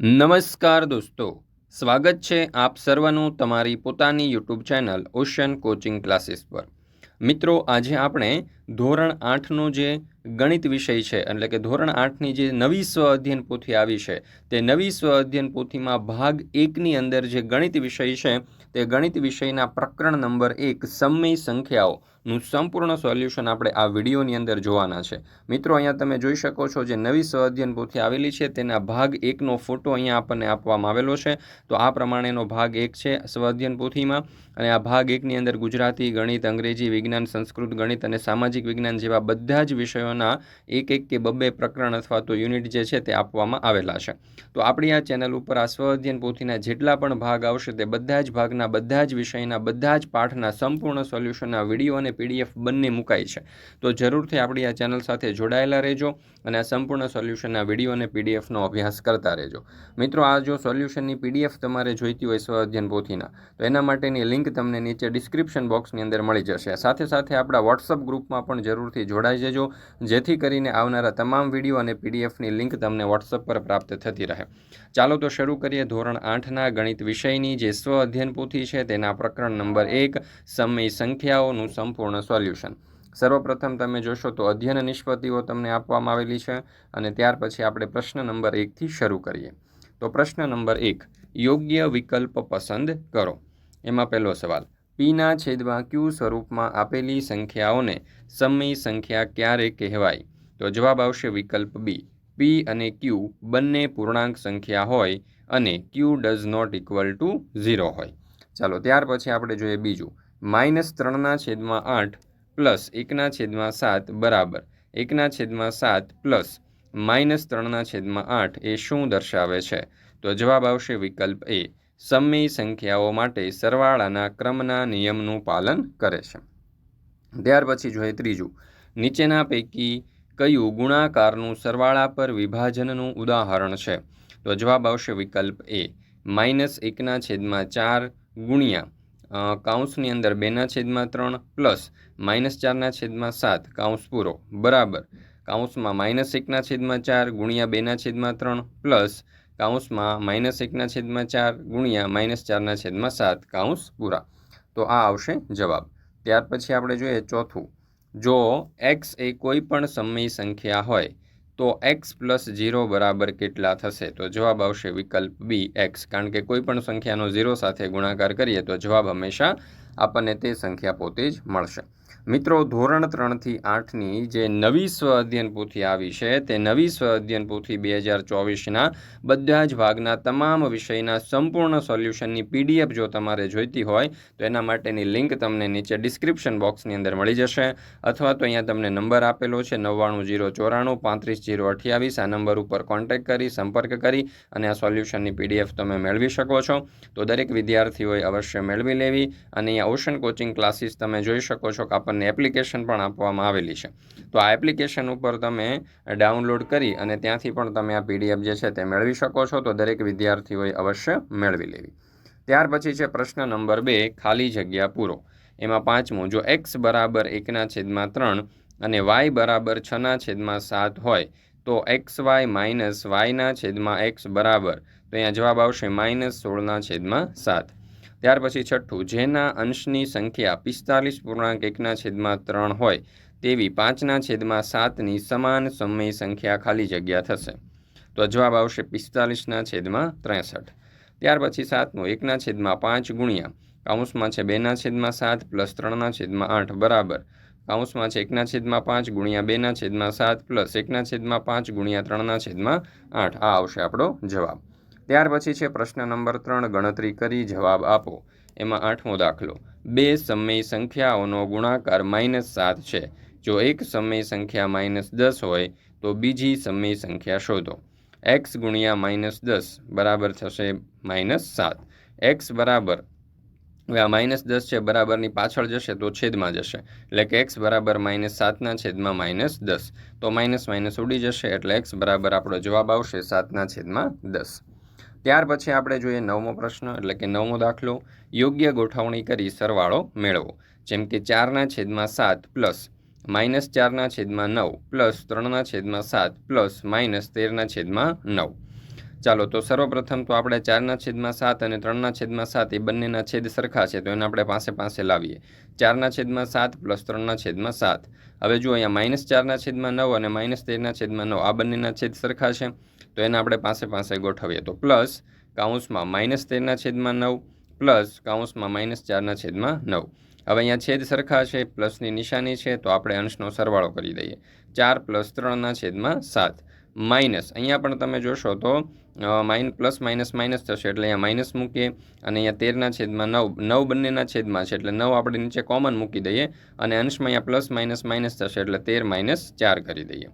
નમસ્કાર દોસ્તો. સ્વાગત છે આપ સર્વનું તમારી પોતાની YouTube channel ocean coaching classes પર. મિત્રો, આજે આપણે ધોરણ આઠનો જે ગણિત વિષય છે, એટલે કે ધોરણ આઠની જે નવી સ્વ અધ્યયન પોથી આવી છે, તે નવી સ્વ અધ્યયન પોથીમાં ભાગ એકની અંદર જે ગણિત વિષય છે, તે ગણિત વિષયના પ્રકરણ નંબર એક, સમય સંખ્યાઓ. નું સંપૂર્ણ સોલ્યુશન આપણે આ વિડીયોની અંદર જોવાના છે. મિત્રો, અહીંયા તમે જોઈ શકો છો જે નવી સ્વઅધ્યયન પોથી આવેલી છે, તેના ભાગ એકનો ફોટો અહીંયા આપણને આપવામાં આવેલો છે. તો આ પ્રમાણેનો ભાગ એક છે સ્વઅધ્યયન પોથીમાં અને આ ભાગ એકની અંદર ગુજરાતી, ગણિત, અંગ્રેજી, વિજ્ઞાન, સંસ્કૃત, ગણિત અને સામાજિક વિજ્ઞાન જેવા બધા જ વિષયોના એક એક કે બબ્બે પ્રકરણ અથવા તો યુનિટ જે છે તે આપવામાં આવેલા છે. તો આપણી આ ચેનલ ઉપર આ સ્વઅધ્યયન પોથીના જેટલા પણ ભાગ આવશે તે બધા જ ભાગના, બધા જ વિષયના, બધા જ પાઠના સંપૂર્ણ સોલ્યુશનના વીડિયો અને પીડીએફ બંને મુકાય છે. તો જરૂરથી આપણી આ ચેનલ સાથે જોડાયેલા રહેજો અને આ સંપૂર્ણ સોલ્યુશનના વીડિયો અને પીડીએફનો અભ્યાસ કરતા રહેજો. મિત્રો, આ જો સોલ્યુશનની પીડીએફ તમારે જોઈતી હોય સ્વ અધ્યયન પોથીના, તો એના માટેની લિંક તમને નીચે ડિસ્ક્રિપ્શન બોક્સની અંદર મળી જશે. સાથે સાથે આપણા વોટ્સઅપ ગ્રુપમાં પણ જરૂરથી જોડાઈ જજો, જેથી કરીને આવનારા તમામ વીડિયો અને પીડીએફની લિંક તમને વોટ્સઅપ પર પ્રાપ્ત થતી રહે. ચાલો તો શરૂ કરીએ ધોરણ આઠના ગણિત વિષયની, જે સ્વ અધ્યયન પોથી છે, તેના પ્રકરણ નંબર એક, સમય સંખ્યાઓનું સંપૂર્ણ સંપૂર્ણ સોલ્યુશન. સર્વપ્રથમ તમે જોશો તો અધ્યયન નિષ્પત્તિઓ તમને આપવામાં આવેલી છે અને ત્યાર પછી આપણે પ્રશ્ન નંબર એકથી શરૂ કરીએ. તો પ્રશ્ન નંબર એક, યોગ્ય વિકલ્પ પસંદ કરો. એમાં પહેલો સવાલ પીના છેદમાં ક્યુ સ્વરૂપમાં આપેલી સંખ્યાઓને સમય સંખ્યા ક્યારે કહેવાય? તો જવાબ આવશે વિકલ્પ બી પી અને ક્યુ બંને પૂર્ણાંક સંખ્યા હોય અને Q does not equal to zero હોય. ચાલો ત્યાર પછી આપણે જોઈએ બીજું. માઇનસ ત્રણના છેદમાં આઠ પ્લસ એકના છેદમાં સાત બરાબર. એકના છેદમાં સાત પ્લસ માઇનસ ત્રણના છેદમાં આઠ એ શું દર્શાવે છે? તો જવાબ આવશે વિકલ્પ એ. સમય સંખ્યાઓ માટે સરવાળાના ક્રમના નિયમનું પાલન કરે છે. ત્યાર પછી જોઈએ ત્રીજું. નીચેના પૈકી કયું ગુણાકારનું સરવાળા પર વિભાજનનું ઉદાહરણ છે? તો જવાબ આવશે વિકલ્પ એ. માઇનસ એકના છેદમાં ચાર ગુણ્યા કાઉન્સની અંદર બેના છેદમાં ત્રણ પ્લસ માઇનસ ચારના છેદમાં સાત, કાઉન્સ પૂરો. બરાબર. કાઉન્સમાં માઇનસ એકના છેદમાં ચાર ગુણ્યા બેના છેદમાં ત્રણ પ્લસ કાઉન્સમાં માઇનસ એકના છેદમાં ચાર ગુણ્યા માઇનસ ચારના છેદમાં સાત, કાઉન્સ પૂરા. તો આ આવશે જવાબ. ત્યાર પછી આપણે જોઈએ ચોથું. જો એક્સ એ કોઈ પણ સમય સંખ્યા હોય તો એક્સ પ્લસ ઝીરો બરાબર કેટલા થશે? તો જવાબ આવશે વિકલ્પ બી એક્સ કારણ કે કોઈ પણ સંખ્યાનો ઝીરો સાથે ગુણાકાર કરીએ તો જવાબ હંમેશા આપણને તે સંખ્યા પોતે જ મળશે. મિત્રો, ધોરણ ત્રણથી આઠની જે નવી સ્વ અધ્યયન પોથી આવી છે, તે નવી સ્વ અધ્યયન પોથી બે હજાર ચોવીસના બધા જ ભાગના તમામ વિષયના સંપૂર્ણ સોલ્યુશનની પીડીએફ જો તમારે જોઈતી હોય, તો એના માટેની લિંક તમને નીચે ડિસ્ક્રિપ્શન બોક્સની અંદર મળી જશે. અથવા તો અહીંયા તમને નંબર આપેલો છે, નવ્વાણું જીરો ચોરાણું પાંત્રીસ જીરો અઠ્યાવીસ. આ નંબર ઉપર કોન્ટેક્ટ કરી, સંપર્ક કરી અને આ સોલ્યુશનની પીડીએફ તમે મેળવી શકો છો. તો દરેક વિદ્યાર્થીઓએ અવશ્ય મેળવી લેવી અને અહીંયા ઓશન કોચિંગ ક્લાસીસ તમે જોઈ શકો છો કે આપણને એપ્લિકેશન પણ આપવામાં આવેલી છે. તો આ એપ્લિકેશન ઉપર તમે ડાઉનલોડ કરી અને ત્યાંથી પણ તમે આ પીડીએફ જે છે તે મેળવી શકો છો. તો દરેક વિદ્યાર્થીઓએ અવશ્ય મેળવી લેવી. ત્યાર પછી છે પ્રશ્ન નંબર બે, ખાલી જગ્યા પૂરો. એમાં પાંચમું, જો એક્સ બરાબર એકના છેદમાં ત્રણ અને વાય બરાબર છના છેદમાં સાત હોય, તો એક્સ વાય માઇનસ વાયના છેદમાં એક્સ બરાબર. તો અહીંયા જવાબ આવશે માઇનસ સોળના છેદમાં સાત. ત્યાર પછી છઠ્ઠું, જેના અંશની સંખ્યા પિસ્તાલીસ પૂર્ણાંક એકના છેદમાં ત્રણ હોય, તેવી પાંચના છેદમાં સાતની સમાન સમય સંખ્યા ખાલી જગ્યા થશે. તો જવાબ આવશે પિસ્તાલીસના છેદમાં ત્રેસઠ. ત્યાર પછી સાતમું, એકના છેદમાં પાંચ ગુણ્યા. કાઉન્સમાં છે બેના છેદમાં સાત પ્લસ ત્રણના છેદમાં આઠ, બરાબર. કાઉન્સમાં છે એકના છેદમાં પાંચ ગુણ્યા બેના છેદમાં સાત પ્લસ એકના છેદમાં પાંચ ગુણ્યા ત્રણના છેદમાં આઠ. આ આવશે આપણો જવાબ. ત્યાર પછી છે પ્રશ્ન નંબર ત્રણ, ગણતરી કરી જવાબ આપો. એમાં આઠમો દાખલો. બે સમય સંખ્યાઓનો ગુણાકાર માઇનસ સાત છે. જો એક સમય સંખ્યા માઇનસ દસ હોય, તો બીજી સમય સંખ્યા શોધો. એક્સ ગુણ્યા માઇનસ દસ બરાબર થશે માઇનસ સાત. એક્સ બરાબર, હવે આ માઇનસ દસ છે બરાબરની પાછળ જશે તો છેદમાં જશે. એટલે કે એક્સ બરાબર માઇનસ સાતના છેદમાં માઇનસ દસ. તો માઇનસ માઇનસ ઉડી જશે એટલે એક્સ બરાબર આપણો જવાબ આવશે સાતના છેદમાં દસ. ત્યાર પછી આપણે જોઈએ નવમો પ્રશ્ન, એટલે કે નવમો દાખલો, યોગ્ય ગોઠવણી કરી સરવાળો મેળવો. જેમ કે ચારના છેદમાં સાત પ્લસ માઇનસ ચારના છેદમાં નવ પ્લસ ત્રણના છેદમાં સાત પ્લસ માઇનસ તેરના છેદમાં નવ. ચાલો, તો સર્વપ્રથમ તો આપણે ચારના છેદમાં સાત અને ત્રણના છેદમાં સાત એ બંનેના છેદ સરખા છે, તો એને આપણે પાસે પાસે લાવીએ. ચારના છેદમાં સાત પ્લસ ત્રણના છેદમાં સાત. હવે જો અહીંયા માઇનસ ચારના છેદમાં નવ અને માઇનસ તેરના છેદમાં નવ, આ બંનેના છેદ સરખા છે. તો એને આપણે પાસે પાસે ગોઠવીએ. તો પ્લસ કાઉન્સમાં માઇનસ તેરના છેદમાં નવ, પ્લસ કાઉન્સમાં માઇનસ ચારના છેદમાં નવ. હવે અહીંયા છેદ સરખા છે, પ્લસની નિશાની છે, તો આપણે અંશનો સરવાળો કરી દઈએ. ચાર પ્લસ ત્રણના છેદમાં સાત. માઇનસ, અહીંયા પણ તમે જોશો તો માઇન, પ્લસ માઇનસ માઇનસ થશે એટલે અહીંયા માઇનસ મૂકીએ અને અહીંયા તેરના છેદમાં નવ નવ બંનેના છેદમાં છે એટલે નવ આપણે નીચે કોમન મૂકી દઈએ અને અંશમાં અહીંયા પ્લસ માઇનસ માઇનસ થશે એટલે તેર માઇનસ ચાર કરી દઈએ.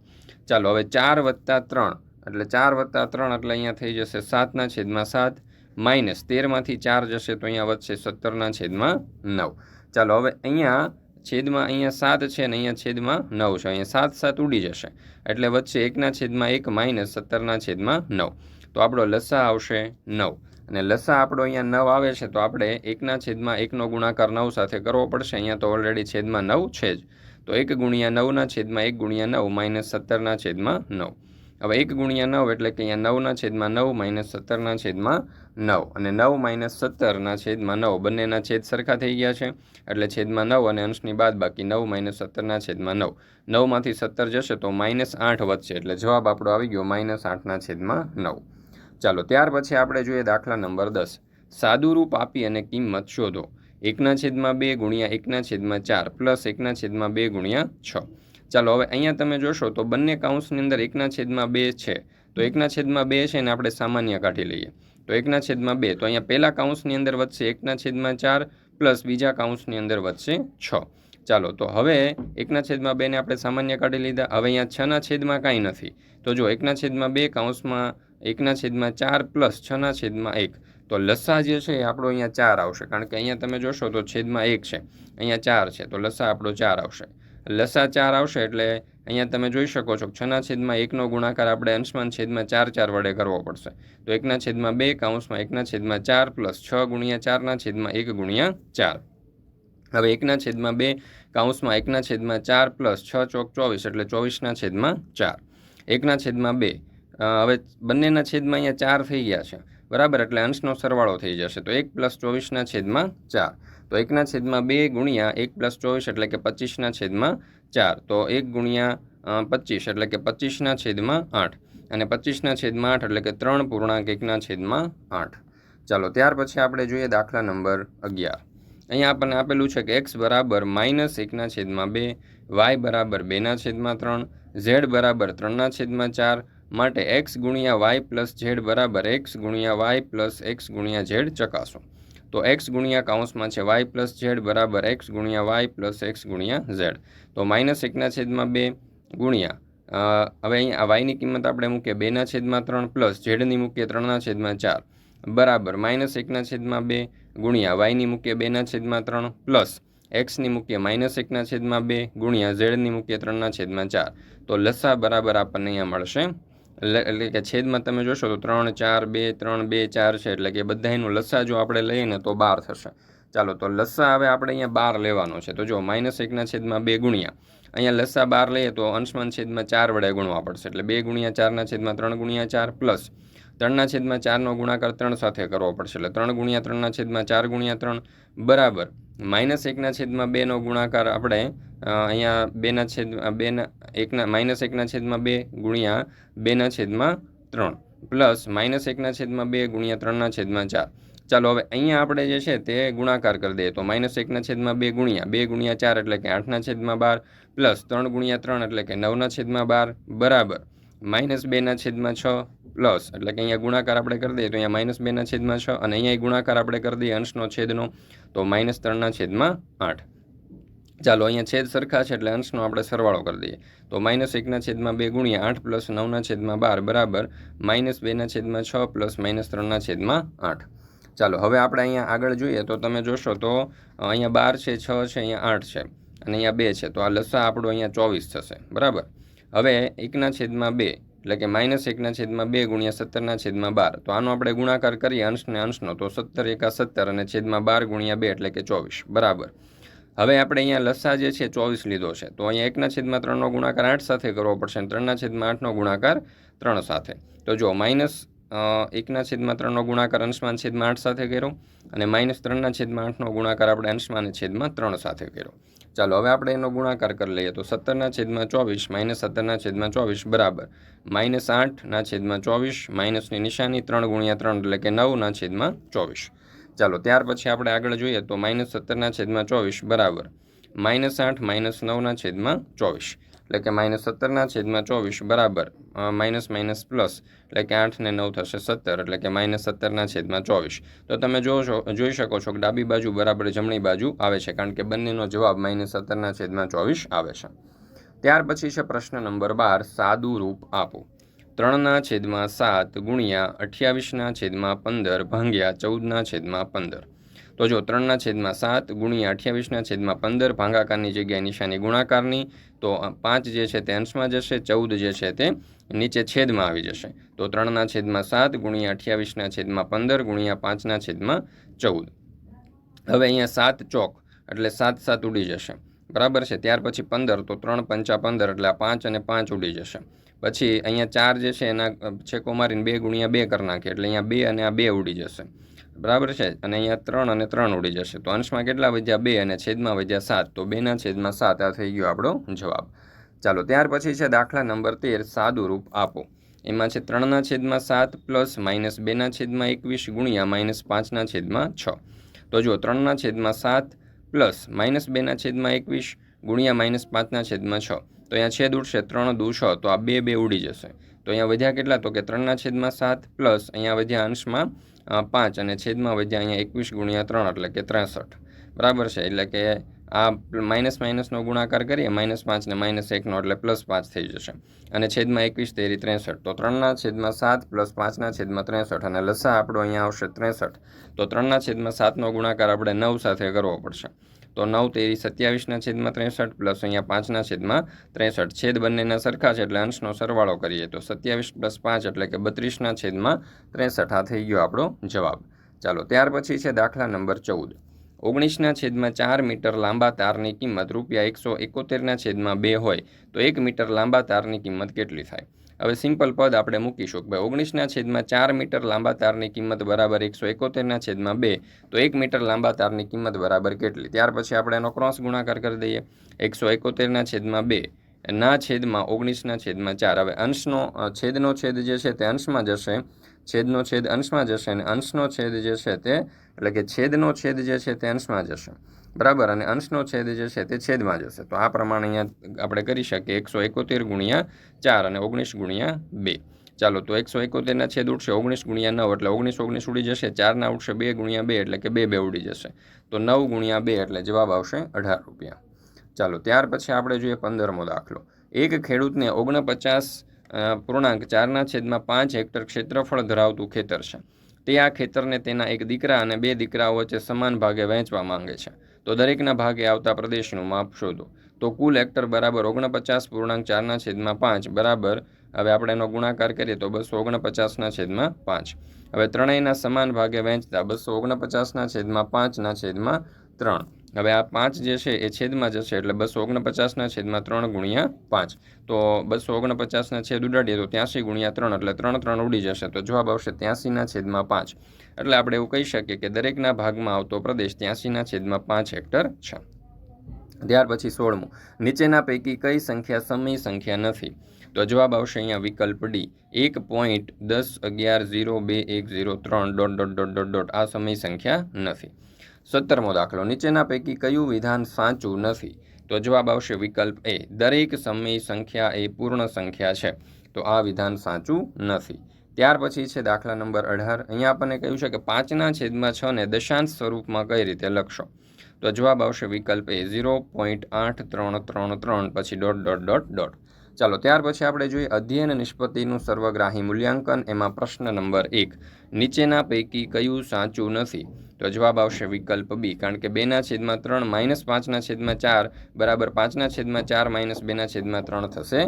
ચાલો, હવે ચાર વત્તા ત્રણ. એટલે ચાર વત્તા ત્રણ એટલે અહીંયા થઈ જશે સાતના છેદમાં સાત, માઇનસ તેરમાંથી ચાર જશે તો અહીંયા વધશે સત્તરના છેદમાં નવ. ચાલો હવે અહીંયા છેદમાં અહીંયા સાત છે ને અહીંયા છેદમાં નવ છે. અહીંયા સાત સાત ઉડી જશે. એટલે વચ્ચે એકના છેદમાં એક, માઇનસ સત્તરના છેદમાં નવ. તો આપણો લસા આવશે નવ. અને લસા આપણો અહીંયા નવ આવે છે તો આપણે એકના છેદમાં એકનો ગુણાકાર નવ સાથે કરવો પડશે. અહીંયા તો ઓલરેડી છેદમાં નવ છે જ. તો એક ગુણ્યા નવના છેદમાં એક ગુણ્યા નવ, માઇનસ સત્તરના છેદમાં નવ. હવે એક ગુણ્યા નવ એટલે કે અહીંયા નવના છેદમાં નવ માઇનસ સત્તરના છેદમાં નવ. અને નવ માઇનસ સત્તરના છેદમાં નવ. બંનેના છેદ સરખા થઈ ગયા છે. એટલે છેદમાં નવ અને અંશની બાદ બાકી નવ માઇનસ સત્તરના છેદમાં નવ. નવમાંથી સત્તર જશે તો માઇનસ આઠ વધશે. એટલે જવાબ આપણો આવી ગયો માઇનસ આઠના છેદમાં નવ. ચાલો, ત્યાર પછી આપણે જોઈએ દાખલા નંબર દસ. સાદુરૂપ આપી અને કિંમત શોધો. એકના છેદમાં બે ગુણ્યા એકના છેદમાં ચાર. પ્લસ એકના છેદમાં બે ગુણ્યા છ. ચાલો, હવે અહીંયા તમે જોશો તો બંને કાઉન્સની અંદર એકના છેદમાં બે છે. તો એકના છેદમાં બે છે ને આપણે સામાન્ય કાઢી લઈએ. તો એકના છેદમાં બે. તો અહીંયા પહેલા કાઉન્સની અંદર વધશે એકના છેદમાં ચાર પ્લસ બીજા કાઉન્સની અંદર વધશે છ. ચાલો, તો હવે એકના છેદમાં બેને આપણે સામાન્ય કાઢી લીધા. હવે અહીંયા છના છેદમાં કાંઈ નથી. તો જો એકના છેદમાં બે કાઉન્સમાં એકના છેદમાં ચાર પ્લસ છના છેદમાં એક. તો લસા જે છે એ આપણો અહીંયા ચાર આવશે. કારણ કે અહીંયા તમે જોશો તો છેદમાં એક છે. અહીંયા ચાર છે. તો લસા આપણો ચાર આવશે. લસા ચાર આવશે એટલે અહીંયા તમે જોઈ શકો છો છના છેદમાં એકનો ગુણાકાર આપણે અંશમાં છેદમાં ચાર ચાર વડે કરવો પડશે. તો એકના છેદમાં બે કાઉન્સમાં એકના છેદમાં ચાર પ્લસ છ ગુણ્યા ચારના છેદમાં એક ગુણ્યા ચાર. હવે એકના છેદમાં બે કાઉન્સમાં એકના છેદમાં ચાર પ્લસ છ ચોક ચોવીસ એટલે ચોવીસના છેદમાં ચાર. એકના છેદમાં બે. હવે બંનેના છેદમાં અહીંયા ચાર થઈ ગયા છે. બરાબર? એટલે અંશનો સરવાળો થઈ જશે. તો એક પ્લસ ચોવીસના છેદમાં ચાર. તો એકના છેદમાં બે ગુણ્યા એક પ્લસ ચોવીસ એટલે કે પચીસના છેદમાં ચાર. તો એક ગુણ્યા પચીસ એટલે કે પચીસના છેદમાં આઠ. અને પચીસના છેદમાં આઠ એટલે કે ત્રણ પૂર્ણાંક એકના છેદમાં આઠ. ચાલો, ત્યાર પછી આપણે જોઈએ દાખલા નંબર અગિયાર. અહીંયા આપણને આપેલું છે કે એક્સ બરાબર માઇનસ એકના છેદમાં બે, વાય બરાબર બેના છેદમાં ત્રણ, ઝેડ બરાબર ત્રણના છેદમાં ચાર માટે એક્સ ગુણ્યા વાય પ્લસ ઝેડ બરાબર એક્સ ગુણ્યા વાય પ્લસ એક્સ ગુણ્યા ઝેડ ચકાસો. તો એક્સ ગુણ્યા કાઉન્સમાં છે વાય પ્લસ ઝેડ બરાબર એક્સ ગુણ્યા વાય પ્લસ એક્સ ગુણ્યા ઝેડ તો માઇનસ એકના છેદમાં બે ગુણ્યા હવે અહીં આ વાયની કિંમત આપણે મૂકીએ બેના છેદમાં ત્રણ પ્લસ ઝેડની મૂકીએ ત્રણના છેદમાં ચાર. બરાબર, માઇનસ એકના છેદમાં બે ગુણ્યા વાયની મૂકીએ બેના છેદમાં ત્રણ પ્લસ એક્સની મૂકીએ માઇનસ એકના છેદમાં બે ગુણ્યા ઝેડની મૂકીએ ત્રણના છેદમાં ચાર. તો લસા બરાબર આપણને અહીંયા મળશે એટલે કે છેદમાં તમે જોશો તો ત્રણ ચાર બે ત્રણ બે ચાર છે, એટલે કે બધાનું લસા જો આપણે લઈએ ને તો બાર થશે. ચાલો, તો લસા હવે આપણે અહીંયા બાર લેવાનો છે. તો જો, માઇનસ એકના છેદમાં બે ગુણ્યા. અહીંયા લસા બાર લઈએ તો અંશમાન છેદમાં ચાર વડે ગુણવા પડશે. એટલે બે ગુણ્યા ચારના છેદમાં ત્રણ ગુણ્યા ચાર પ્લસ ત્રણના છેદમાં ચારનો ગુણાકાર ત્રણ સાથે કરવો પડશે. એટલે ત્રણ ગુણ્યા ત્રણના છેદમાં ચાર ગુણ્યા ત્રણ બરાબર. માઇનસ એકના છેદમાં બેનો ગુણાકાર આપણે અહીંયા બેના છેદ બેના એકના માઇનસ એકના છેદમાં બે ગુણ્યા બેના છેદમાં ત્રણ પ્લસ માઇનસ એકના છેદમાં બે ગુણ્યા ત્રણના છેદમાં ચાર ચાલો હવે અહીંયા આપણે જે છે તે ગુણાકાર કરી દઈએ તો માઇનસ એકના છેદમાં બે ગુણ્યા બે ગુણ્યા ચાર એટલે કે આઠના છેદમાં બાર પ્લસ ત્રણ ગુણ્યા ત્રણ એટલે કે નવના છેદમાં બાર બરાબર માઇનસ બેના છેદમાં છ પ્લસ એટલે કે અહીંયા ગુણાકાર આપણે કરી દઈએ તો અહીંયા માઇનસ બેના છેદમાં છ અને અહીંયા ગુણાકાર આપણે કરી દઈએ અંશનો છેદનો તો માઇનસ ત્રણના છેદમાં આઠ ચાલો, અહીંયા છેદ સરખા છે એટલે અંશનો આપણે સરવાળો કરી દઈએ. તો માઇનસ એકના છેદમાં બે ગુણ્યા આઠ પ્લસ નવના છેદમાં બાર, બરાબર. માઇનસ બેના છેદમાં છ પ્લસ માઇનસ ત્રણના છેદમાં આઠ. ચાલો, હવે આપણે અહીંયા આગળ જોઈએ તો તમે જોશો તો અહીંયા બાર છે, છ છે, અહીંયા આઠ છે અને અહીંયા બે છે. તો આ લસા આપણો અહીંયા ચોવીસ થશે, બરાબર. હવે એકના છેદમાં બે, એટલે કે માઇનસ એકના છેદમાં બે ગુણ્યા સત્તરના છેદમાં બાર. તો આનો આપણે ગુણાકાર કરીએ અંશને અંશનો, તો સત્તર એકા સત્તર અને છેદમાં બાર ગુણ્યા બે, એટલે કે ચોવીસ, બરાબર. હવે આપણે અહીંયા લસા જે છે ચોવીસ લીધો છે. તો અહીંયા એકના છેદમાં ત્રણનો ગુણાકાર આઠ સાથે કરવો પડશે ત્રણના છેદમાં આઠનો ગુણાકાર ત્રણ સાથે. તો જો માઇનસ એકના છેદમાં ત્રણનો ગુણાકાર અંશમાં છેદમાં આઠ સાથે કર્યો અને માઇનસ ત્રણના છેદમાં આઠનો ગુણાકાર આપણે અંશમાં અને છેદમાં ત્રણ સાથે કર્યો. ચાલો, હવે આપણે એનો ગુણાકાર કરી લઈએ. તો સત્તરના છેદમાં ચોવીસ માઇનસ સત્તરના છેદમાં ચોવીસ, બરાબર. માઇનસ આઠના છેદમાં ચોવીસ, માઇનસની નિશાની ત્રણ ગુણ્યા ત્રણ એટલે કે નવના છેદમાં ચોવીસ. ચાલો, ત્યાર પછી આપણે આગળ જોઈએ તો માઇનસ સત્તરના છેદમાં ચોવીસ, બરાબર. માઇનસ આઠ, માઇનસ નવના છેદમાં ચોવીસ. એટલે કે માઇનસ સત્તરના છેદમાં ચોવીસ, બરાબર. માઇનસ માઇનસ પ્લસ, એટલે કે આઠ ને નવ થશે સત્તર, એટલે કે માઇનસ સત્તરના છેદમાં ચોવીસ. તો તમે જોશો જોઈ શકો છો કે ડાબી બાજુ બરાબર જમણી બાજુ આવે છે, કારણ કે બંનેનો જવાબ માઇનસ સત્તરના છેદમાં ચોવીસ આવે છે. ત્યાર પછી છે પ્રશ્ન નંબર બાર સાદું રૂપ આપો. ત્રણના છેદમાં સાત ગુણ્યા અઠ્યાવીસના છેદમાં પંદર ભાંગ્યા ચૌદના છેદમાં પંદર. તો જો ત્રણના છેદમાં સાત ગુણ્યા અઠ્યાવીસના છેદમાં પંદર ભાંગાકારની જગ્યાએ નિશાની ગુણાકારની, તો પાંચ જે છે તે અંશમાં જશે, ચૌદ જે છે તે નીચે છેદમાં આવી જશે. તો ત્રણના છેદમાં સાત ગુણ્યા અઠ્યાવીસના છેદમાં પંદર ગુણ્યા પાંચના છેદમાં ચૌદ. હવે અહીંયા સાત ચોક, એટલે સાત સાત ઉડી જશે. બરાબર છે? ત્યાર પછી પંદર, તો ત્રણ પંચા પંદર, એટલે આ પાંચ અને પાંચ ઉડી જશે. પછી અહીંયા ચાર જે છે એના છેકો મારીને બે ગુણ્યા બે કરી નાખીએ એટલે અહીંયા બે અને આ બે ઉડી જશે. બરાબર છે? અને અહીંયા ત્રણ અને ત્રણ ઉડી જશે. તો અંશમાં કેટલા વધ્યા બે અને છેદમાં વધ્યા સાત? તો બેના છેદમાં સાત, આ થઈ ગયો આપણો જવાબ. ચાલો, ત્યાર પછી છે દાખલા નંબર તેર, સાદું રૂપ આપો. એમાં છે ત્રણના છેદમાં સાત પ્લસ માઇનસ બેના છેદમાં એકવીસ ગુણ્યા માઇનસ પાંચના છેદમાં છ. તો જો ત્રણના છેદમાં સાત પ્લસ માઇનસ બેના છેદમાં એકવીસ ગુણ્યા માઇનસ પાંચના છેદમાં છ. તો અહીંયા છેદ ઉડશે ત્રણ દુ છ, તો આ બે બે ઉડી જશે. તો અહીંયા વધ્યા કેટલા? તો કે ત્રણના છેદમાં સાત પ્લસ અહીંયા વધ્યા અંશમાં પાંચ અને છેદમાં વધ્યા અહીંયા એકવીસ ગુણ્યા ત્રણ, એટલે કે ત્રેસઠ. બરાબર છે? એટલે કે આ માઇનસ માઇનસનો ગુણાકાર કરીએ, માઇનસ પાંચને માઇનસ એકનો, એટલે પ્લસ પાંચ થઈ જશે. અને છેદમાં એકવીસ તેરી ત્રેસઠ. તો ત્રણના છેદમાં સાત પ્લસ પાંચના છેદમાં ત્રેસઠ, અને લસા આપણો અહીંયા આવશે ત્રેસઠ. તો ત્રણના છેદમાં સાતનો ગુણાકાર આપણે નવ સાથે કરવો પડશે. તો નવ, તેરી, સત્યાવીસના છેદમાં ત્રેસઠ પ્લસ અહીંયા પાંચના છેદમાં ત્રેસઠ. છેદ બંનેના સરખા છે એટલે અંશનો સરવાળો કરીએ તો સત્યાવીસ પ્લસ પાંચ એટલે કે બત્રીસના છેદમાં ત્રેસઠ. આ થઈ ગયો આપણો જવાબ. ચાલો, ત્યાર પછી છે દાખલા નંબર ચૌદ. ઓગણીસના છેદમાં ચાર મીટર લાંબા તારની કિંમત રૂપિયા એકસો એકોતેરના છેદમાં બે હોય, તો એક મીટર લાંબા તારની કિંમત કેટલી થાય? હવે સિમ્પલ પદ આપણે મૂકીશું કે ભાઈ, ઓગણીસના છેદમાં ચાર મીટર લાંબા તારની કિંમત બરાબર એકસો એકોતેરના છેદમાં બે, તો એક મીટર લાંબા તારની કિંમત બરાબર કેટલી? ત્યાર પછી આપણે એનો ક્રોસ ગુણાકાર કરી દઈએ. એકસો એકોતેરના છેદમાં બે, ના છેદમાં ઓગણીસના છેદમાં ચાર. હવે અંશનો છેદનો છેદ જે છે તે અંશમાં જશે. છેદનો છેદ અંશમાં જશે અને અંશનો છેદ જે છે તે, એટલે કે છેદનો છેદ જે છે તે અંશમાં જશે. બરાબર? અને અંશનો છેદ જે છે તે છેદમાં જશે. તો આ પ્રમાણે અહીંયા આપણે કરી શકીએ એકસો એકોતેર ગુણ્યા ચાર અને ઓગણીસ ગુણ્યા બે. ચાલો, તો એકસો એકોતેરના છેદ ઉડશે, ઓગણીસ ગુણ્યા નવ, એટલે ઓગણીસ ઓગણીસ ઉડી જશે ચારના ઉડશે, બે ગુણ્યા બે, એટલે કે બે બે ઉડી જશે. તો નવ ગુણ્યા બે, એટલે જવાબ આવશે અઢાર રૂપિયા. ચાલો, ત્યાર પછી આપણે જોઈએ પંદરમો દાખલો. એક ખેડૂતને ઓગણપચાસ પૂર્ણાંક ચારના છેદમાં પાંચ હેક્ટર ક્ષેત્રફળ ધરાવતું ખેતર છે. તે આ ખેતરને તેના એક દીકરા અને બે દીકરાઓ વચ્ચે સમાન ભાગે વહેંચવા માંગે છે. તો દરેકના ભાગે આવતા પ્રદેશનું માપ શોધો. તો કુલ હેક્ટર બરાબર ઓગણપચાસ પૂર્ણાંક ચારના છેદમાં પાંચ બરાબર, હવે આપણે એનો ગુણાકાર કરીએ તો બસો ઓગણપચાસના છેદમાં પાંચ. હવે ત્રણેયના સમાન ભાગે વહેંચતા બસો ઓગણપચાસના છેદમાં પાંચના છેદમાં ત્રણ. હવે આ પાંચ જે છે એ છેદમાં જશે, એટલે બસો ઓગણપચાસના છેદમાં ત્રણ ગુણ્યા પાંચ. તો બસો ઓગણપચાસના છેદ ઉડાડીએ તો ત્યાંસી ગુણ્યા ત્રણ, એટલે ત્રણ ત્રણ ઉડી જશે. તો જવાબ આવશે ત્યાંસીના છેદમાં પાંચ. એટલે આપણે એવું કહી શકીએ કે દરેકના ભાગમાં આવતો પ્રદેશ ત્યાંસીના છેદમાં પાંચ હેક્ટર છે. ત્યાર પછી સોળમું. નીચેના પૈકી કઈ સંખ્યા સમય સંખ્યા નથી? તો જવાબ આવશે અહીંયા વિકલ્પ ડી. એક પોઈન્ટ દસ અગિયાર ઝીરો બે એક ઝીરો ત્રણ dot dot dot dot dot. આ સમય સંખ્યા નથી. સત્તરમો દાખલો. નીચેના પૈકી કયું વિધાન સાચું નથી? તો જવાબ આવશે વિકલ્પ એ. દરેક સમય સંખ્યા એ પૂર્ણ સંખ્યા છે. તો આ વિધાન સાચું નથી. ત્યાર પછી છે દાખલા નંબર અઢાર. અહીંયા આપણને કહ્યું છે કે પાંચના છેદમાં છ ને દશાંશ સ્વરૂપમાં કઈ રીતે લખશો? તો જવાબ આવશે વિકલ્પ એ. ઝીરો પોઈન્ટ આઠ ત્રણ ત્રણ ત્રણ. પછી ડોટ ડોટ ડોટ ડોટ. ચાલો, ત્યાર પછી આપણે જોઈએ અધ્યયન નિષ્પત્તિનું સર્વગ્રાહી મૂલ્યાંકન. એમાં પ્રશ્ન નંબર એક, નીચેના પૈકી કયું સાચું નથી? તો જવાબ આવશે વિકલ્પ બી, કારણ કે બેના છેદમાં ત્રણ માઇનસ પાંચના છેદમાં ચાર બરાબર પાંચના છેદમાં ચાર માઇનસ બેના છેદમાં ત્રણ થશે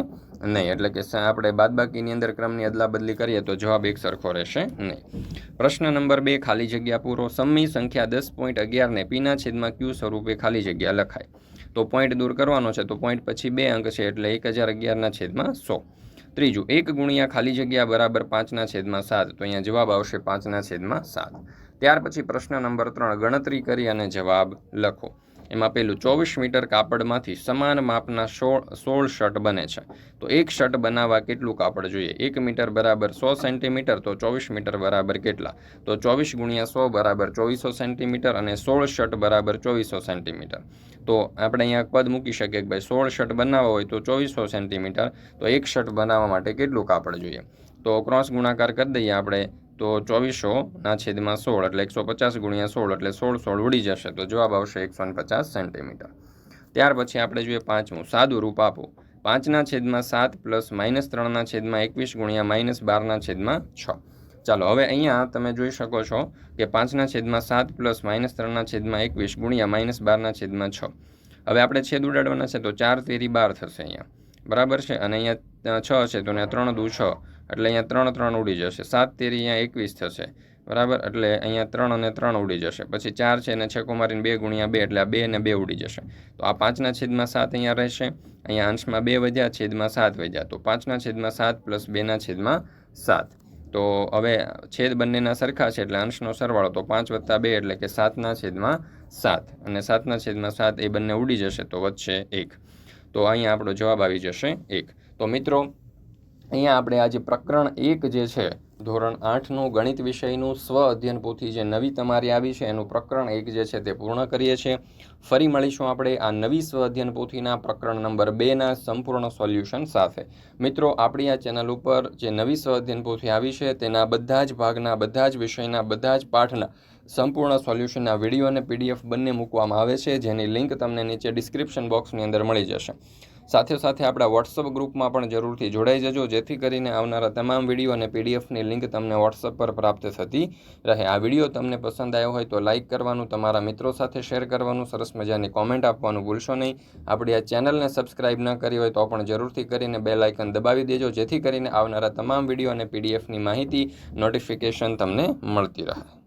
નહીં. એટલે કે આપણે બાદબાકીની અંદર ક્રમની અદલા બદલી કરીએ તો જવાબ એક સરખો રહેશે નહીં. પ્રશ્ન નંબર બે, ખાલી જગ્યા પૂરો. સમની સંખ્યા દસ પોઈન્ટ અગિયારને પીના છેદમાં ક્યુ સ્વરૂપે ખાલી જગ્યા લખાય? તો પોઈન્ટ દૂર કરવાનો છે. તો પોઈન્ટ પછી બે અંક છે એટલે એક હજાર અગિયારના છેદમાં સો. ત્રીજું, એક ગુણ્યા ખાલી જગ્યા બરાબર પાંચના છેદમાં સાત. તો અહીંયા જવાબ આવશે પાંચના છેદમાં સાત. ત્યાર પછી પ્રશ્ન નંબર ત્રણ, ગણતરી કરી અને જવાબ લખો. એમાં પેલું ચોવીસ મીટર કાપડમાંથી સમાન માપના સોળ સોળ શર્ટ બને છે. તો એક શર્ટ બનાવવા કેટલું કાપડ જોઈએ? એક મીટર બરાબર સો સેન્ટીમીટર, તો ચોવીસ મીટર બરાબર કેટલા? તો ચોવીસ ગુણ્યા સો બરાબર ચોવીસો સેન્ટીમીટર અને સોળ શર્ટ બરાબર ચોવીસો સેન્ટીમીટર. તો આપણે અહીંયા પદ મૂકી શકીએ કે ભાઈ સોળ શર્ટ બનાવવા હોય તો ચોવીસો સેન્ટીમીટર. તો એક શર્ટ બનાવવા માટે કેટલું કાપડ જોઈએ? તો ક્રોસ ગુણાકાર કરી દઈએ આપણે. તો ચોવીસોના છેદમાં સોળ એટલે એકસો પચાસ ગુણ્યા સોળ એટલે સોળ સોળ ઉડી જશે. તો જવાબ આવશે એકસો પચાસ સેન્ટીમીટર. ત્યાર પછી આપણે જોઈએ પાંચમું. સાદું રૂપ આપો. પાંચના છેદમાં સાત પ્લસ માઇનસ ત્રણના છેદમાં એકવીસ ગુણ્યા માઇનસ બારના છેદમાં છ. ચાલો, હવે અહીંયા તમે જોઈ શકો છો કે પાંચના છેદમાં સાત પ્લસ માઇનસ ત્રણના છેદમાં એકવીસ ગુણ્યા માઇનસ બારના છેદમાં છ. હવે આપણે છેદ ઉડાડવાના છે તો ચાર તેરી બાર થશે અહીંયા. બરાબર છે? અને અહીંયા છ છે તો અહીંયા ત્રણ દુ છ. એટલે અહીંયા ત્રણ ત્રણ ઉડી જશે. સાત તેરી અહીંયા એકવીસ થશે. બરાબર? એટલે અહીંયા ત્રણ અને ત્રણ ઉડી જશે. પછી ચાર છે અને છેકો મારીને બે ગુણ્યા બે, એટલે આ બે અને બે ઉડી જશે. તો આ પાંચના છેદમાં સાત અહીંયા રહેશે. અહીંયા અંશમાં બે વધ્યા, છેદમાં સાત વધ્યા. તો પાંચના છેદમાં સાત પ્લસ બેના છેદમાં સાત. તો હવે છેદ બંનેના સરખા છે એટલે અંશનો સરવાળો તો પાંચ વત્તા બે એટલે કે સાતના છેદમાં સાત. અને સાતના છેદમાં સાત એ બંને ઉડી જશે તો વધશે એક. તો અહીંયા આપણો જવાબ આવી જશે એક. તો મિત્રો અહીંયા આપણે આજે પ્રકરણ એક જે છે, ધોરણ આઠનું ગણિત વિષયનું સ્વ અધ્યયન પોથી જે નવી તમારી આવી છે, એનું પ્રકરણ એક જે છે તે પૂર્ણ કરીએ છીએ. ફરી મળીશું આપણે આ નવી સ્વ અધ્યયન પોથીના પ્રકરણ નંબર બેના સંપૂર્ણ સોલ્યુશન સાથે. મિત્રો, આપણી આ ચેનલ ઉપર જે નવી સ્વ અધ્યયન પોથી આવી છે, તેના બધા જ ભાગના, બધા જ વિષયના, બધા જ પાઠના સંપૂર્ણ સોલ્યુશનના વીડિયો અને પીડીએફ બંને મૂકવામાં આવે છે. જેની લિંક તમને નીચે ડિસ્ક્રિપ્શન બોક્સની અંદર મળી જશે. સાથે સાથે આપણા વોટ્સઅપ ગ્રુપમાં પણ જરૂરથી જોડાઈ જજો. જેથી કરીને આવનારા તમામ વીડિયો અને પીડીએફની લિંક તમને વોટ્સઅપ પર પ્રાપ્ત થતી રહે. આ વીડિયો તમને પસંદ આવ્યો હોય તો લાઇક કરવાનું, તમારા મિત્રો સાથે શેર કરવાનું, સરસ મજાની કોમેન્ટ આપવાનું ભૂલશો નહીં. આપણી આ ચેનલને સબસ્ક્રાઇબ ન કરી હોય તો પણ જરૂરથી કરીને બે લાઇકન દબાવી દેજો. જેથી કરીને આવનારા તમામ વીડિયો અને પીડીએફની માહિતી નોટિફિકેશન તમને મળતી રહે.